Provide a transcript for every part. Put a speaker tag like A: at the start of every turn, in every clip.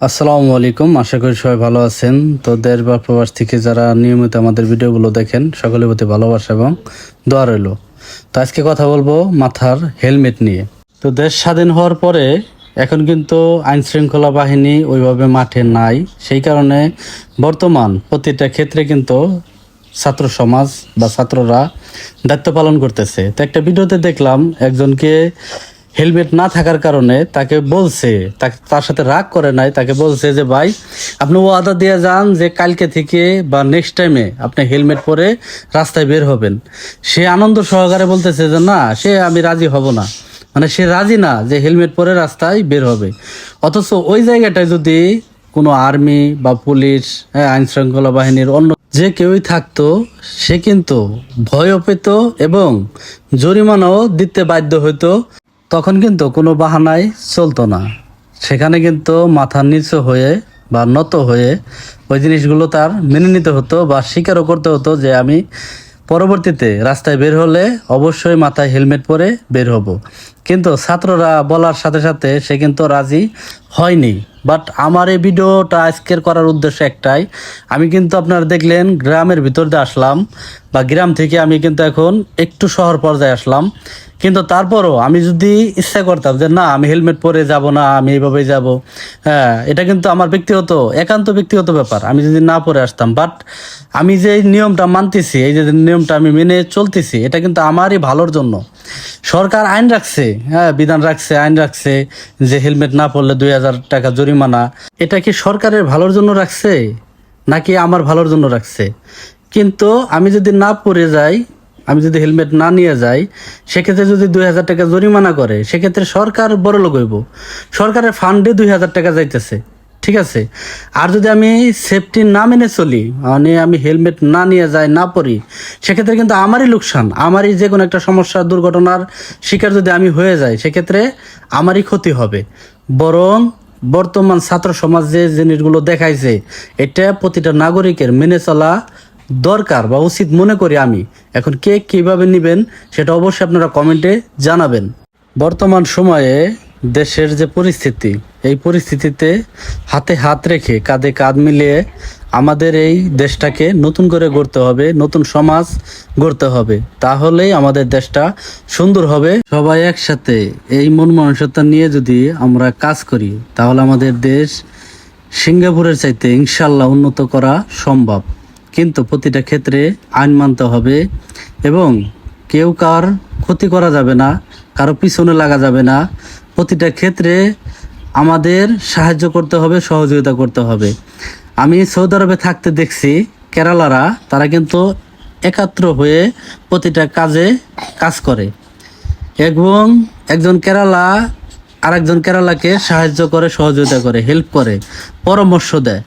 A: আসসালামু আলাইকুম, আশা করি সবাই ভালো আছেন। তো দেশ বা প্রবাস থেকে যারা নিয়মিত আমাদের ভিডিওগুলো দেখেন, সকলের প্রতি ভালোবাসা এবং দোয়া রইল। তো আজকে কথা বলব মাথার হেলমেট নিয়ে। তো দেশ স্বাধীন হওয়ার পরে এখন কিন্তু আইন শৃঙ্খলা বাহিনী ওইভাবে মাঠে নাই। সেই কারণে বর্তমান প্রতিটা ক্ষেত্রে কিন্তু ছাত্র সমাজ বা ছাত্ররা দায়িত্ব পালন করতেছে। তো একটা ভিডিওতে দেখলাম একজনকে হেলমেট না থাকার কারণে তাকে বলছে, তাকে তার সাথে রাগ করে নাই, তাকে বলছে যে, ভাই, আপনি ওয়াদা দিয়ে যান যে কালকে থেকে বা নেক্সট টাইমে আপনি হেলমেট পরে রাস্তায় বের হবেন। সে আনন্দ সহকারে বলতেছে যে, না, সে আমি রাজি হব না। মানে সে রাজি না যে হেলমেট পরে রাস্তায় বের হবে। অথচ ওই জায়গাটায় যদি কোনো আর্মি বা পুলিশ হ্যাঁ আইন শৃঙ্খলা বাহিনীর অন্য যে কেউই থাকতো, সে কিন্তু ভয়ও পেত এবং জরিমানাও দিতে বাধ্য হইতো তখন কিন্তু কোনো বাহানায় চলতো না। সেখানে কিন্তু মাথা নিচু হয়ে বা নত হয়ে ওই জিনিসগুলো তার মেনে নিতে হতো বা স্বীকারও করতে হতো যে আমি পরবর্তীতে রাস্তায় বের হলে অবশ্যই মাথায় হেলমেট পরে বের হব। কিন্তু ছাত্ররা বলার সাথে সাথে সে কিন্তু রাজি হয়নি। বাট আমার এই ভিডিওটা আজকের করার উদ্দেশ্য একটাই। আমি কিন্তু আপনারা দেখলেন, গ্রামের ভিতর দিয়ে আসলাম বা গ্রাম থেকে আমি কিন্তু এখন একটু শহর পর্যায়ে আসলাম। কিন্তু তারপরও আমি যদি ইচ্ছা করতাম যে না, আমি হেলমেট পরে যাব না, আমি এইভাবেই যাব। হ্যাঁ এটা কিন্তু আমার ব্যক্তিগত, একান্ত ব্যক্তিগত ব্যাপার। আমি যদি না পরে আসতাম বাট আমি যে নিয়মটা মানতেছি, এই যে নিয়মটা আমি মেনে চলতেছি, এটা কিন্তু আমারই ভালোর জন্য। সরকার আইন রাখছে হ্যাঁ বিধান রাখছে, আইন রাখছে যে হেলমেট না পরলে দুই হাজার টাকা জরিমানা। এটা কি সরকারের ভালোর জন্য রাখছে, নাকি আমার ভালোর জন্য রাখছে? কিন্তু আমি যদি না পরে যাই, আমি যদি হেলমেট না নিয়ে যাই, সেক্ষেত্রে যদি দুই হাজার টাকা জরিমানা করে, সেক্ষেত্রে সরকার বড় লোক হইব। সরকারের ফান্ডে দুই হাজার টাকা যাইতেছে। ঠিক আছে? আর যদি আমি সেফটি না মেনে চলি মানে আমি হেলমেট না নিয়ে যাই, না পরি, সেক্ষেত্রে কিন্তু আমারই লোকসান, আমারই যে কোনো একটা সমস্যা, দুর্ঘটনার শিকার যদি আমি হয়ে যাই, সেক্ষেত্রে আমারই ক্ষতি হবে। বরং বর্তমান ছাত্র সমাজ যে জিনিসগুলো দেখাইছে, এটা প্রতিটা নাগরিকের মেনে চলা দরকার বা উচিত মনে করি আমি। এখন কে কীভাবে নেবেন, সেটা অবশ্যই আপনারা কমেন্টে জানাবেন। বর্তমান সময়ে দেশের যে পরিস্থিতি, এই পরিস্থিতিতে হাতে হাত রেখে কাঁধে কাঁধ মিলিয়ে আমাদের এই দেশটাকে নতুন করে গড়তে হবে, নতুন সমাজ গড়তে হবে। তাহলেই আমাদের দেশটা সুন্দর হবে। সবাই একসাথে এই মন মানসিকতা নিয়ে যদি আমরা কাজ করি, তাহলে আমাদের দেশ সিঙ্গাপুরের চাইতে ইনশাল্লাহ উন্নত করা সম্ভব। কিন্তু প্রতিটা ক্ষেত্রে আইন মানতে হবে এবং কেউ কার ক্ষতি করা যাবে না, কারও পিছনে লাগা যাবে না। প্রতিটা ক্ষেত্রে আমাদের সাহায্য করতে হবে, সহযোগিতা করতে হবে। আমি সৌদি আরবে থাকতে দেখছি, কেরালারা, তারা কিন্তু একাত্র হয়ে প্রতিটা কাজে কাজ করে। এবং একজন কেরালা আরেকজন কেরালাকে সাহায্য করে, সহযোগিতা করে হেল্প করে, পরামর্শ দেয়।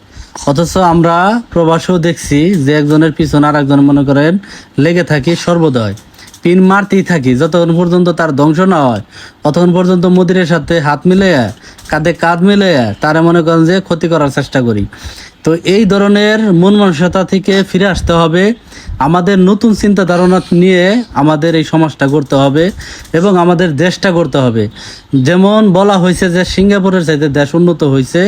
A: অথচ আমরা প্রবাসেও দেখছি যে একজনের পিছনে আর একজন মনে করেন লেগে থাকি সর্বদয়। পিন মারতেই থাকি, যতক্ষণ পর্যন্ত তার ধ্বংস না হয়, ততক্ষণ পর্যন্ত মোদিরের সাথে হাত মিলে কাঁধে কাঁধ মিলে তারা মনে করেন যে ক্ষতি করার চেষ্টা করি। তো এই ধরনের মন মানসিকতা থেকে ফিরে আসতে হবে, আমাদের নতুন চিন্তা ধারণা নিয়ে আমাদের এই সমাজটা করতে হবে এবং আমাদের দেশটা করতে হবে। যেমন বলা হয়েছে যে সিঙ্গাপুরের চাইতে দেশ উন্নত হয়েছে,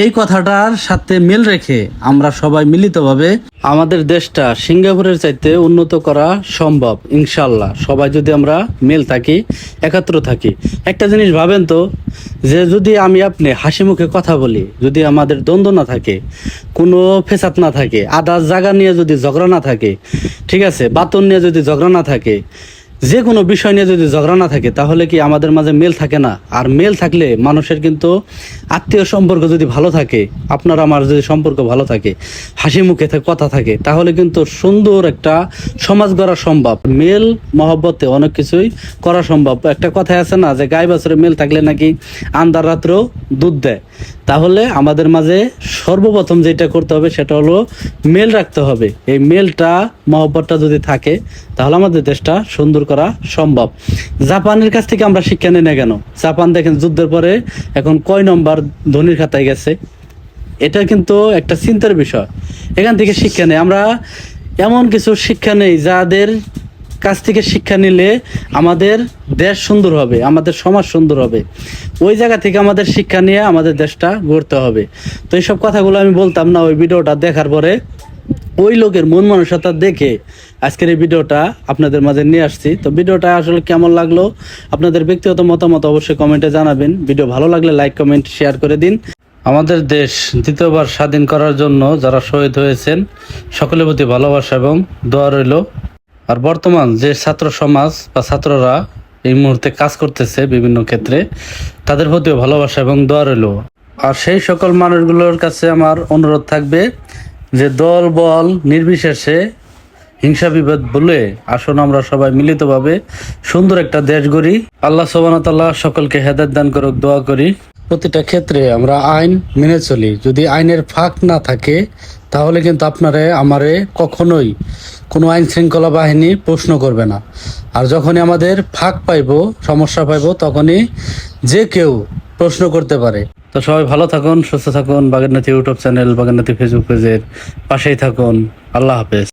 A: এই কথাটার সাথে মিল রেখে আমরা সবাই মিলিতভাবে আমাদের দেশটা সিঙ্গাপুরের চাইতে উন্নত করা সম্ভব, ইনশাল্লাহ। সবাই যদি আমরা মেল থাকি, একাত্র থাকি। একটা জিনিস ভাবেন তো, যে যদি আমি আপনি হাসি মুখে কথা বলি, যদি আমাদের দ্বন্দ্ব না থাকে, কোনো ফেসাত না থাকে, আদার জায়গা নিয়ে যদি ঝগড়া না থাকে, ঠিক আছে, বাতন নিয়ে যদি ঝগড়া না থাকে যে কোনো বিষয় নিয়ে যদি ঝগড়া না থাকে, তাহলে কি আমাদের মাঝে মেল থাকে না? আর মেল থাকলে মানুষের কিন্তু আত্মীয় সম্পর্ক যদি ভালো থাকে, আপনার আমার যদি সম্পর্ক ভালো থাকে, হাসি মুখে কথা থাকে, তাহলে কিন্তু সুন্দর একটা সমাজ গড়া সম্ভব। মেল মহব্বতে অনেক কিছুই করা সম্ভব। একটা কথাই আছে না যে গায়ে বছরে মেল থাকলে নাকি আন্দার রাত্রেও দুধ দেয়। তাহলে আমাদের মাঝে সর্বপ্রথম যেটা করতে হবে সেটা হলো মেল রাখতে হবে। এই মেলটা, মহব্বতটা যদি থাকে, তাহলে আমাদের দেশটা সুন্দর করা সম্ভব। জাপানের কাছ থেকে আমরা শিক্ষা নিই না কেন? জাপান দেখেন, যুদ্ধের পরে এখন কয় নম্বর ধনির খাতায় গেছে? এটা কিন্তু একটা চিন্তার বিষয়। এখান থেকে শিক্ষা নেই। আমরা এমন কিছু শিক্ষা নেই যাদের কাছ থেকে শিক্ষা নিলে আমাদের দেশ সুন্দর হবে, আমাদের সমাজ সুন্দর হবে। ওই জায়গা থেকে আমাদের শিক্ষা নিয়ে আমাদের দেশটা গড়তে হবে। তো এইসব কথাগুলো আমি বলতাম না, ওই ভিডিওটা দেখার পরে ওই লোকের মন মানসিকতা দেখে আজকের এই ভিডিওটা আপনাদের মাঝে নিয়ে আসছি। তো ভিডিওটা আসলে কেমন লাগল? আপনাদের ব্যক্তিগত মতামত অবশ্যই কমেন্টে জানাবেন। ভিডিও ভালো লাগলে লাইক, কমেন্ট, শেয়ার করে দিন। আমাদের দেশ দ্বিতীয়বার স্বাধীন করার জন্য যারা শহীদ হয়েছেন, সকলের প্রতি ভালোবাসা এবং দোয়া রইল। আর বর্তমান যে ছাত্র সমাজ বা ছাত্ররা এই মুহূর্তে কাজ করতেছে বিভিন্ন ক্ষেত্রে, তাদের প্রতিও ভালোবাসা এবং দোয়া রইল। আর সেই সকল মানুষগুলোর কাছে আমার অনুরোধ থাকবে যে দল, বল, নির্বিশেষে হিংসা বিভেদ বলে আসুন আমরা সবাই মিলিতভাবে সুন্দর একটা দেশ গড়ি। আল্লাহ সোবানতাল্লাহ সকলকে হেদায়ত দান করুক, দোয়া করি। প্রতিটা ক্ষেত্রে আমরা আইন মেনে চলি। যদি আইনের ফাঁক না থাকে, তাহলে কিন্তু আপনারে, আমারে কখনোই কোনো আইন শৃঙ্খলা বাহিনী প্রশ্ন করবে না। আর যখনই আমাদের ফাঁক পাইবো, সমস্যা পাইব, তখনই যে কেউ প্রশ্ন করতে পারে। তো সবাই ভালো থাকুন, সুস্থ থাকুন। বাগেরনাথি ইউটিউব চ্যানেল বাগেরনাথি ফেসবুক পেজের পাশেই থাকুন। আল্লাহ হাফেজ।